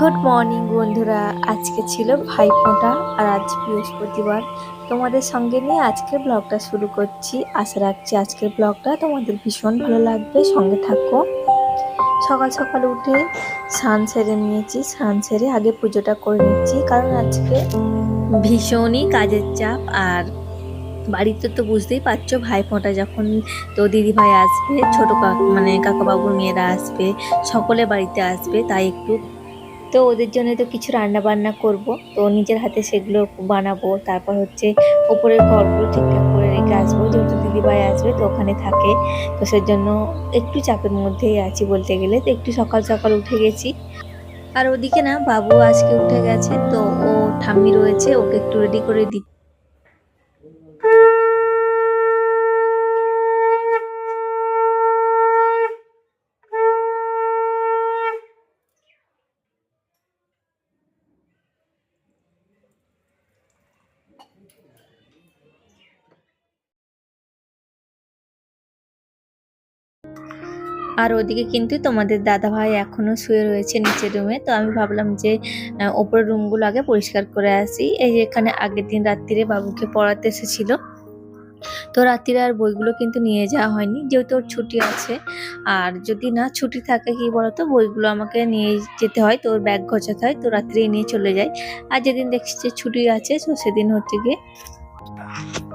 Good morning বন্ধুরা। আজকে ছিল ভাইফোঁটা আর আজ বৃহস্পতিবার। তোমাদের সঙ্গে নিয়ে আজকের ব্লগটা শুরু করছি। আশা রাখছি আজকের ব্লগটা তোমাদের ভীষণ ভালো লাগবে। সঙ্গে থাকো। সকাল সকাল উঠে স্নান সেরে নিয়েছি। স্নান সেরে আগে পুজোটা করে নিচ্ছি। কারণ আজকে ভীষণই কাজের চাপ। আর বাড়িতে তো বুঝতেই পারছ, ভাইফোঁটা যখন তো দিদি ভাই আসবে, ছোটো কাক মানে কাকাবাবুর মেয়েরা আসবে, সকলে বাড়িতে আসবে, তাই একটু তো ওদের জন্য তো কিছু রান্না বান্না করব। তো নিজের হাতে সেগুলো বানাবো। তারপর হচ্ছে ওপরের ঘরগুলো ঠিকঠাক করে রেখে আসব। যেহেতু দিদিভাই আসবে তো ওখানে থাকে। তো সেজন্য একটু চাপের মধ্যেই আছি বলতে গেলে। তো একটু সকাল সকাল উঠে গেছি। আর ওদিকে না, বাবু আজকে উঠে গেছে। তো ও ঠাম্মি রয়েছে, ওকে একটু রেডি করে দি আর ওদিকে কিন্তু তোমাদের দাদা ভাই এখনও শুয়ে রয়েছে নিচের রুমে তো আমি ভাবলাম যে ওপরের রুমগুলো আগে পরিষ্কার করে আসি। এই যে এখানে আগের দিন রাত্রিরে বাবুকে পড়াতে এসেছিল। তো রাত্রিরে আর বইগুলো কিন্তু নিয়ে যাওয়া হয়নি। যেহেতু ওর ছুটি আছে, আর যদি না ছুটি থাকে কি বলতো, বইগুলো আমাকে নিয়ে যেতে হয়, তো ওর ব্যাগ গোছাতে হয়, তো রাত্রে নিয়ে চলে যায় আর যেদিন দেখছি যে ছুটি আছে, তো সেদিন হচ্ছে গিয়ে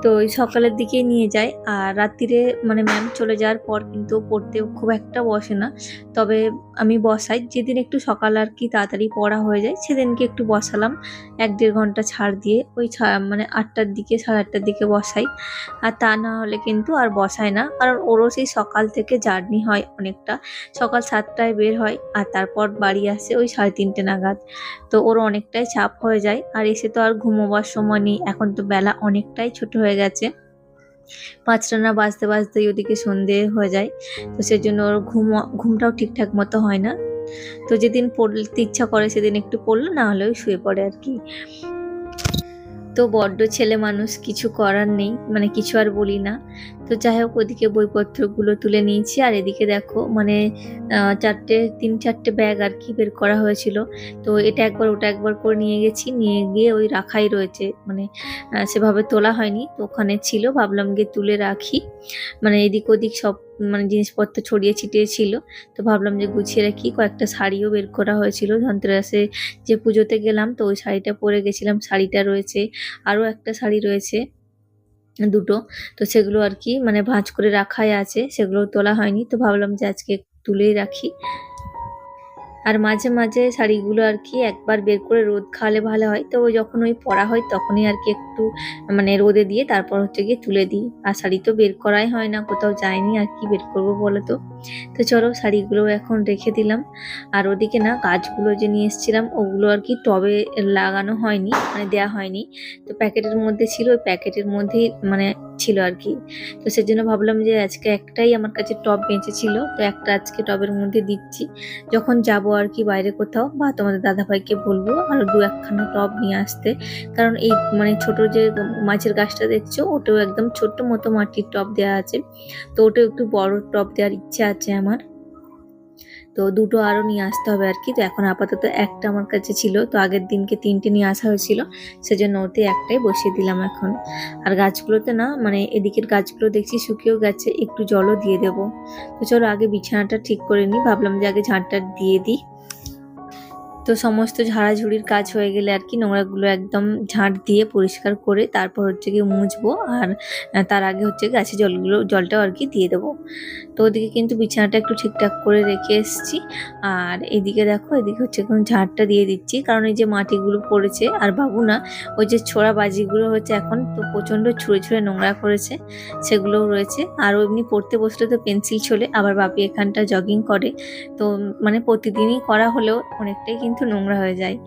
তো ওই সকালের দিকে নিয়ে যায়। আর রাত্রিরে মানে ম্যাম চলে যাওয়ার পর কিন্তু পড়তে খুব একটা বসে না। তবে আমি বসাই। যেদিন একটু সকাল আর কি তাড়াতাড়ি পড়া হয়ে যায়, সেদিনকে একটু বসালাম। এক দেড় ঘণ্টা ছাড় দিয়ে ওই মানে আটটার দিকে, সাড়ে আটটার দিকে বসাই। আর তা না হলে কিন্তু আর বসায় না। কারণ ওরও সেই সকাল থেকে জার্নি হয় অনেকটা। সকাল সাতটায় বের হয় আর তারপর বাড়ি আসে ওই সাড়ে তিনটে নাগাদ। তো ওর অনেকটাই চাপ হয়ে যায়। আর এসে তো আর ঘুমোবার সময় নেই। এখন তো বেলা অনেকটাই ছোট হয়ে গেছে। পাঁচটা না বাজতে বাজতেই ওদিকে সন্ধে হয়ে যায়। তো সেজন্য ওর ঘুম, ঘুমটাও ঠিকঠাক মতো হয় না। তো যেদিন পড়তে ইচ্ছা করে সেদিন একটু পড়ল, না হলেও শুয়ে পড়ে আর কি। তো বড্ড ছেলে মানুষ, কিছু করার নেই। মানে কিছু আর বলি না। তো যাই হোক, ওদিকে বইপত্রগুলো তুলে নিয়েছি। আর এদিকে দেখো মানে চারটে, তিন চারটে ব্যাগ আর কি বের করা হয়েছিল। তো এটা একবার, ওটা একবার করে নিয়ে গেছি। নিয়ে গিয়ে ওই রাখাই রয়েছে। মানে সেভাবে তোলা হয়নি। তো ওখানে ছিল, ভাবলাম গিয়ে তুলে রাখি। মানে এদিক ওদিক সব মানে জিনিসপত্র ছড়িয়ে ছিটিয়ে ছিল। তো ভাবলাম যে গুছিয়ে রাখি। কয়েকটা শাড়িও বের করা হয়েছিল। ধনতেরাসে যে পুজোতে গেলাম, তো ওই শাড়িটা পরে গেছিলাম। শাড়িটা রয়েছে। আরও একটা শাড়ি রয়েছে। দুটো। তো সেগুলো আর কি মানে ভাঁজ করে রাখাই আছে, সেগুলো তোলা হয়নি। তো ভাবলাম যে আজকে তুলেই রাখি। আর মাঝে মাঝে শাড়িগুলো আর কি একবার বের করে রোদ খাওয়ালে ভালো হয়। তো যখন ওই পরা হয় তখনই আর কি একটু মানে রোদে দিয়ে তারপর হচ্ছে গিয়ে তুলে দিই। আর শাড়ি তো বের করাই হয় না, কোথাও যায়নি আর কি বের করব বলো তো? তো চলো শাড়িগুলো এখন রেখে দিলাম। আর ওদিকে না গাছগুলো যে নিয়ে এসেছিলাম, ওগুলো আর কি টবে লাগানো হয়নি মানে দেয়া হয়নি। তো প্যাকেটের মধ্যে ছিল, ওই প্যাকেটের মধ্যেই মানে ছিল আর কি। তো সেজন্য ভাবলাম যে আজকে একটাই আমার কাছে টব বেঁচে ছিল তো একটা আজকে টবের মধ্যে দিচ্ছি। যখন যাব আর কি বাইরে কোথাও, বা তোমাদের দাদাভাইকে বলব আর দু একখানা টব নিয়ে আসতে। কারণ এই মানে ছোট যে মাছের গাছটা দেখছ, ওটাও একদম ছোট্ট মতো মাটির টব দেওয়া আছে। তো ওটাও একটু বড় টব দেওয়ার ইচ্ছা আছে আমার। তো দুটো আরও নিয়ে আসতে হবে আর কি। তো এখন আপাতত একটা আমার কাছে ছিল, তো আগের দিনকে তিনটে নিয়ে আসা হয়েছিল, সেজন্য ওতে একটাই বসিয়ে দিলাম এখন। আর গাছগুলোতে না মানে এদিকের গাছগুলো দেখছি শুকিয়েও গেছে, একটু জলও দিয়ে দেবো। তো চলো আগে বিছানাটা ঠিক করে নিই, ভাবলাম যে আগে ঝাঁটটা দিয়ে দিই। তো সমস্ত ঝাড়াঝুড়ির কাজ হয়ে গেলে আর কি নোংরাগুলো একদম ঝাঁট দিয়ে পরিষ্কার করে তারপর হচ্ছে গিয়ে মুছবো আর তার আগে হচ্ছে গাছে জলগুলো, জলটাও আর কি দিয়ে দেবো। তো ওদিকে কিন্তু বিছানাটা একটু ঠিকঠাক করে রেখে এসেছি। আর এদিকে দেখো, এদিকে হচ্ছে এখন ঝাঁটটা দিয়ে দিচ্ছি। কারণ এই যে মাটিগুলো পড়েছে, আর বাবু না, ওই যে ছোড়া বাজিগুলো হচ্ছে এখন তো প্রচণ্ড ছুঁড়ে ছুঁড়ে নোংরা করেছে, সেগুলোও রয়েছে। আর এমনি পড়তে বসলে তো পেন্সিল ছোলে, আবার বাপি এখানটা জগিং করে। তো মানে প্রতিদিনই করা হলেও অনেকটাই কিন্তু নোংরা হয়ে যায়।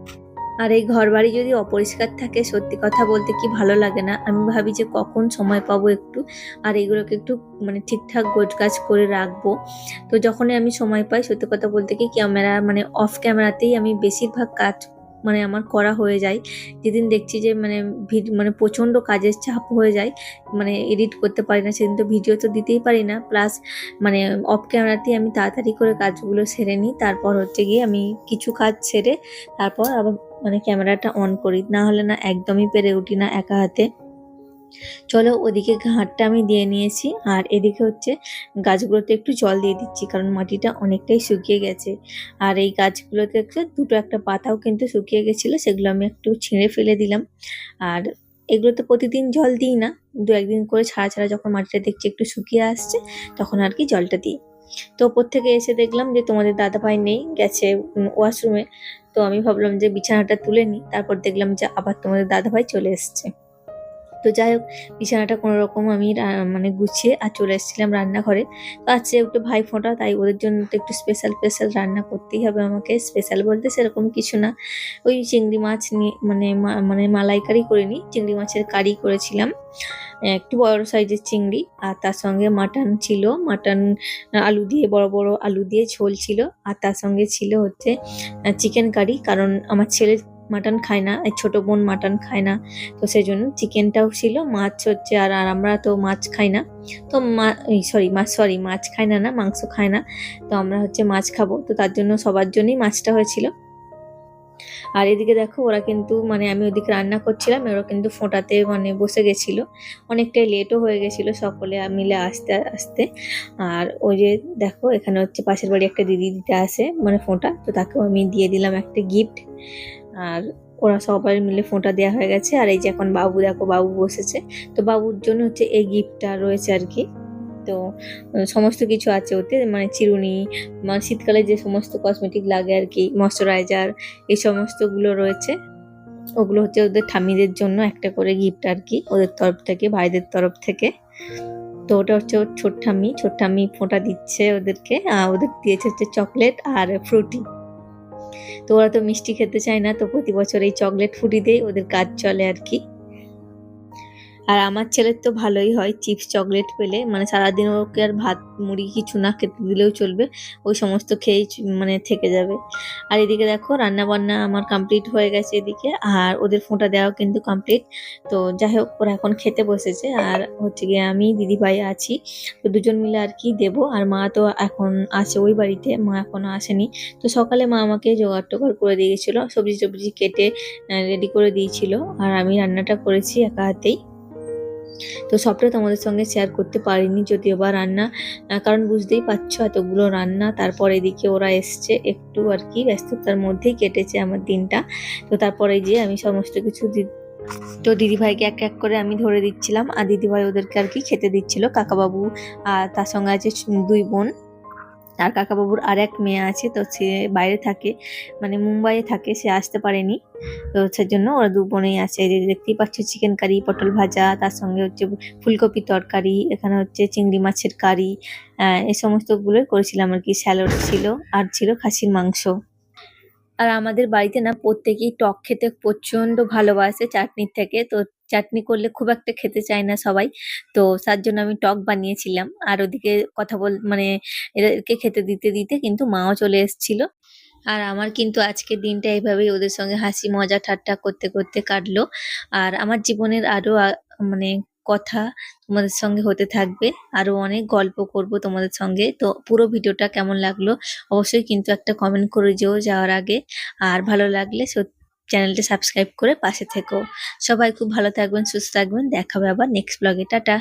আর এই ঘর বাড়ি যদি অপরিষ্কার থাকে, সত্যি কথা বলতে কি ভালো লাগে না। আমি ভাবি যে কখন সময় পাবো একটু, আর এগুলোকে একটু মানে ঠিকঠাক গোছ গাছ করে রাখব। তো যখনই আমি সময় পাই, সত্যি কথা বলতে কি ক্যামেরা মানে অফ ক্যামেরাতেই আমি বেশিরভাগ কাজ মানে আমার করা হয়ে যায়। যেদিন দেখছি যে মানে মানে প্রচণ্ড কাজের চাপ হয়ে যায় মানে এডিট করতে পারি না, সেদিন তো ভিডিও তো দিতেই পারি না। প্লাস মানে অফ ক্যামেরাতেই আমি তাড়াতাড়ি করে কাজগুলো সেরে নিই। তারপর হচ্ছে গিয়ে আমি কিছু কাজ সেরে তারপর আবার মানে ক্যামেরাটা অন করি। না হলে না একদমই পেরে উঠি না একা হাতে। চলো ওদিকে ঘাটটা আমি দিয়ে নিয়েছি, আর এদিকে হচ্ছে গাছগুলোতে একটু জল দিয়ে দিচ্ছি, কারণ মাটিটা অনেকটাই শুকিয়ে গেছে। আর এই গাছগুলোতে একটু দুটো একটা পাতাও কিন্তু শুকিয়ে গেছিল, সেগুলো আমি একটু ছিঁড়ে ফেলে দিলাম। আর এগুলোতে প্রতিদিন জল দিই না, দু একদিন করে ছাড়া ছাড়া যখন মাটিটা দেখছি একটু শুকিয়ে আসছে, তখন আর কি জলটা দিই। তো ওপর থেকে এসে দেখলাম যে তোমাদের দাদাভাই নেই, গেছে ওয়াশরুমে। তো আমি ভাবলাম যে বিছানাটা তুলে নিই, তারপর দেখলাম যে আবার তোমাদের দাদাভাই চলে এসছে। তো যাই হোক, বিছানাটা কোনো রকম আমি মানে গুছিয়ে আর চলে এসেছিলাম রান্নাঘরে। তো আজকে একটু ভাই ফোঁটা, তাই ওদের জন্য তো একটু স্পেশাল স্পেশাল রান্না করতেই হবে আমাকে। স্পেশাল বলতে সেরকম কিছু না। ওই চিংড়ি মাছ নিয়ে মানে মানে মালাইকারি করে নিই। চিংড়ি মাছের কারি করেছিলাম। একটু বড় সাইজের চিংড়ি আর তার সঙ্গে মাটন ছিল। মাটন, আলু দিয়ে, বড় বড় আলু দিয়ে ঝোল ছিল। আর তার সঙ্গে ছিল হচ্ছে চিকেন কারি কারণ আমার ছেলে মাটন খায় না আর ছোট বোন মাটন খায় না। তো সেই জন্য চিকেনটাও ছিল, মাছ হচ্ছে আর আর আমরা তো মাছ খাই না। তো মা সরি মাছ সরি মাছ খায় না না, মাংস খায় না। তো আমরা হচ্ছে মাছ খাব। তো তার জন্য সবার জন্যই মাছটা হয়েছিল। আর এদিকে দেখো, ওরা কিন্তু মানে আমি ওদিকে রান্না করছিলাম, ওরা কিন্তু ফোঁটাতে মানে বসে গেছিল। অনেকটাই লেটও হয়ে গেছিল সকলে মিলে আসতে আসতে। আর ওই যে দেখো, এখানে হচ্ছে পাশের বাড়ি একটা দিদি দিতে আসে মানে ফোঁটা। তো তাকেও আমি দিয়ে দিলাম একটা গিফট আর ওরা সবাই মিলে ফোঁটা দেওয়া হয়ে গেছে। আর এই যে এখন বাবু, দেখো বাবু বসেছে। তো বাবুর জন্য হচ্ছে এই গিফটটা রয়েছে আর কি। তো সমস্ত কিছু আছে ওতে। মানে চিরুনি মানে শীতকালে যে সমস্ত কসমেটিক লাগে আর কি ময়শ্চারাইজার এই সমস্তগুলো রয়েছে। ওগুলো হচ্ছে ওদের ঠাম্মিদের জন্য একটা করে গিফট আর কি, ওদের তরফ থেকে, ভাইদের তরফ থেকে। তো ওটা হচ্ছে ওর ছোট ঠাম্মি। ছোট ফোঁটা দিচ্ছে ওদেরকে। ওদের দিয়েছে হচ্ছে চকলেট আর ফ্রুটি। তো ওরা তো মিষ্টি খেতে চায় না, তো প্রতি বছর এই চকলেট ফুটি দিয়ে ওদের কাজ চলে আর কি। আর আমার ছেলের তো ভালোই হয়, চিপস, চকলেট পেলে। মানে সারাদিন ওকে আর ভাত, মুড়ি কিছু না খেতে দিলেও চলবে। ওই সমস্ত খেয়েই মানে থেকে যাবে। আর এদিকে দেখো রান্না বান্না আমার কমপ্লিট হয়ে গেছে এদিকে। আর ওদের ফোঁটা দেওয়াও কিন্তু কমপ্লিট তো যাই হোক, ওরা এখন খেতে বসেছে। আর হচ্ছে গিয়ে আমি দিদি ভাই আছি। তো দুজন মিলে আর কি দেবো। আর মা তো এখন আছে ওই বাড়িতে, মা এখনও আসেনি। তো সকালে মা আমাকে জোগাড় টোগাড় করে দিয়ে গেছিল। সবজি টবজি কেটে রেডি করে দিয়েছিল। আর আমি রান্নাটা করেছি একা হাতেই। তো সবটা তোমাদের সঙ্গে শেয়ার করতে পারিনি যদিও বা রান্না কারণ বুঝতেই পারছ এতগুলো রান্না, তারপর এদিকে ওরা এসছে একটু আর কি ব্যস্ততার মধ্যেই কেটেছে আমার দিনটা। তো তারপরে যে আমি সমস্ত কিছু তো দিদিভাইকে এক এক করে আমি ধরে দিচ্ছিলাম, আর দিদিভাই ওদেরকে আর কি খেতে দিচ্ছিল, কাকাবাবু আর তার সঙ্গে আছে দুই বোন। আর কাকাবাবুর আর এক মেয়ে আছে, তো সে বাইরে থাকে মানে মুম্বাইয়ে থাকে, সে আসতে পারেনি। তো সেজন্য ওরা দু বোনেই আছে। যে দেখতেই পাচ্ছ চিকেন কারি পটল ভাজা, তার সঙ্গে হচ্ছে ফুলকপি তরকারি, এখানে হচ্ছে চিংড়ি মাছের কারি এই সমস্তগুলোই করেছিলাম আর কি। স্যালাড ছিল, আর ছিল খাসির মাংস। আর আমাদের বাড়িতে না প্রত্যেকেই টক খেতে প্রচণ্ড ভালোবাসে চাটনির থেকে। তো চাটনি করলে খুব একটা খেতে চায় না সবাই। তো তার জন্য আমি টক বানিয়েছিলাম। আর ওদিকে কথা বল মানে এদেরকে খেতে দিতে দিতে কিন্তু মাও চলে এসেছিল। আর আমার কিন্তু আজকের দিনটা এইভাবেই ওদের সঙ্গে হাসি মজা ঠাট্টা করতে করতে কাটলো। আর আমার জীবনের আরও মানে কথা তোমাদের সঙ্গে হতে থাকবে। আরও অনেক গল্প করব তোমাদের সঙ্গে। তো পুরো ভিডিওটা কেমন লাগল অবশ্যই কিন্তু একটা কমেন্ট করে যেও যাওয়ার আগে। আর ভালো লাগলে চ্যানেলটা সাবস্ক্রাইব করে পাশে থেকো। সবাই খুব ভালো থাকবেন, সুস্থ থাকবেন। দেখাবে আবার নেক্সট ব্লগে টাটা।